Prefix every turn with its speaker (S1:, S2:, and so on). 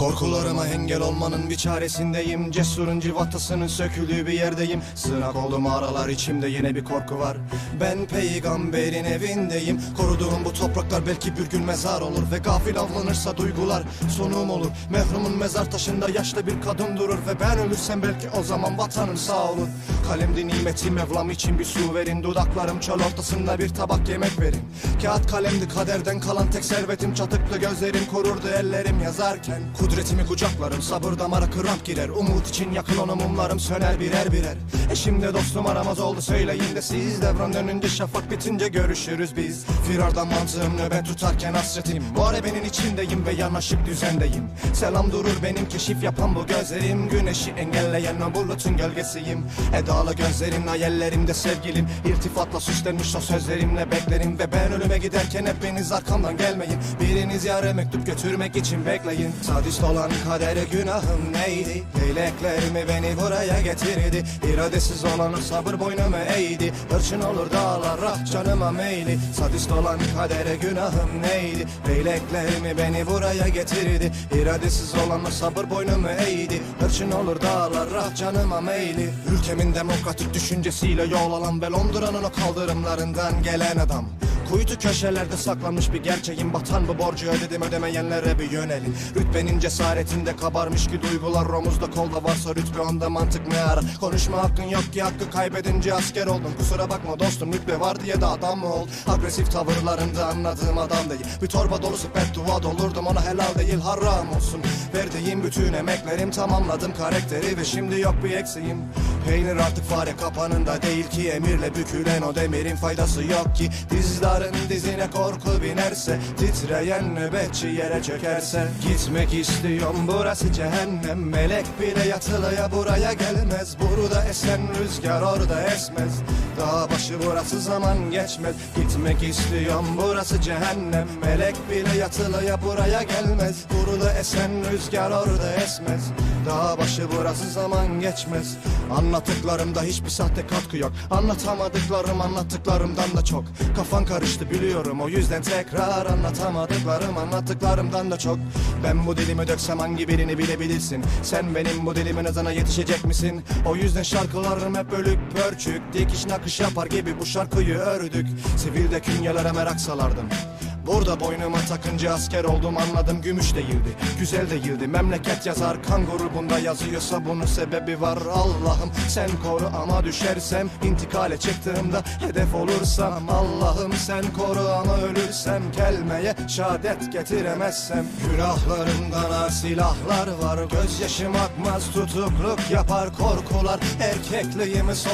S1: Korkularıma engel olmanın bir çaresindeyim. Cesurun civatasının söküldüğü bir yerdeyim. Sığınak oldum aralar içimde yine bir korku var. Ben peygamberin evindeyim. Koruduğum bu topraklar belki bir gün mezar olur Ve gafil avlanırsa duygular sonum olur. Mehrumun mezar taşında yaşlı bir kadın durur Ve ben ölürsem belki o zaman vatanım sağ olur Kalemdi nimetim Mevlam için bir su verin. Dudaklarım çöl ortasında bir tabak yemek verin. Kağıt kalemdi kaderden kalan tek servetim. Çatıklı gözlerim korurdu ellerim yazarken. Kudretimi kucaklarım sabır damara kramp girer. Umut için yakın onu mumlarım söner birer birer. Eşimde dostum aramaz oldu söyleyin de siz. Devran dönünce şafak bitince görüşürüz biz. Firardan mantığım nöbet tutarken hasretim. Muharebenin içindeyim ve yanaşık düzendeyim. Selam durur benim keşif yapan bu gözlerim. Güneşi engelleyen o bulutun gölgesiyim Edalı gözlerin hayallerimde sevgilim. İrtifatla süslenmiş o sözlerimle beklerim. Ve ben ölüme giderken hepiniz arkamdan gelmeyin. Biriniz yare mektup götürmek için bekleyin. Sadist olan kaderi günahım neydi? Leyleklerimi beni buraya getirdi. İradesiz olan sabır boynumu eğdi. Hırçın olur dağlar ah canıma meyli. Sadist olan kadere günahım neydi? Leyleklerimi beni buraya getirdi. İradesiz olan sabır boynumu eğdi. Hırçın olur dağlar ah canıma meyli. Ülkemin demokratik düşüncesiyle yol alan Ve Londra'nın o kaldırımlarından gelen adam Kuytu köşelerde saklanmış bir gerçeğin Batan bu borcu ödedim ödemeyenlere bir yönelin. Rütbenin cesaretinde kabarmış ki duygular Omuzda kolda varsa rütbe onda mantık ne ara Konuşma hakkın yok ki hakkı kaybedince asker oldum Kusura bakma dostum rütbe var diye de adam mı ol Agresif tavırlarında anladığım adam değil. Bir torba dolusu beddua dolurdum ona helal değil haram olsun. Verdiğim bütün emeklerim tamamladım karakteri Ve şimdi yok bir eksiğim. Peynir artık fare kapanında değil ki Emirle bükülen o demirin faydası yok ki Dizlerin dizine korku binerse Titreyen nöbetçi yere çökerse. Gitmek istiyorum burası cehennem. Melek bile yatılıya buraya gelmez. Burada esen rüzgar orada esmez. Dağ başı burası zaman geçmez. Gitmek istiyorum burası cehennem. Melek bile yatılıya buraya gelmez. Burada esen rüzgar orada esmez. Dağ başı burası zaman geçmez. Anlattıklarımda hiçbir sahte katkı yok. Anlatamadıklarım anlattıklarımdan da çok. Kafan karıştı biliyorum. O yüzden tekrar Anlatamadıklarım anlattıklarımdan da çok. Ben bu dilimi döksem hangi birini bilebilirsin? Sen benim bu dilimin hızına yetişecek misin? O yüzden şarkılarım hep bölük pörçük. Dikiş nakış yapar gibi bu şarkıyı ördük. Sivilde künyelere merak salardım Burada boynuma takınca asker oldum anladım gümüş değildi Güzel değildi. Memleket yazar kan grubunda yazıyorsa bunun sebebi var Allah'ım. Sen koru ama düşersem intikale çıktığımda hedef olursam Allah'ım. Sen koru ama ölürsem kelmeye şehadet getiremezsem. Günahlarımdan silahlar var gözyaşım akmaz tutukluk yapar korkular. Erkekliğimi sor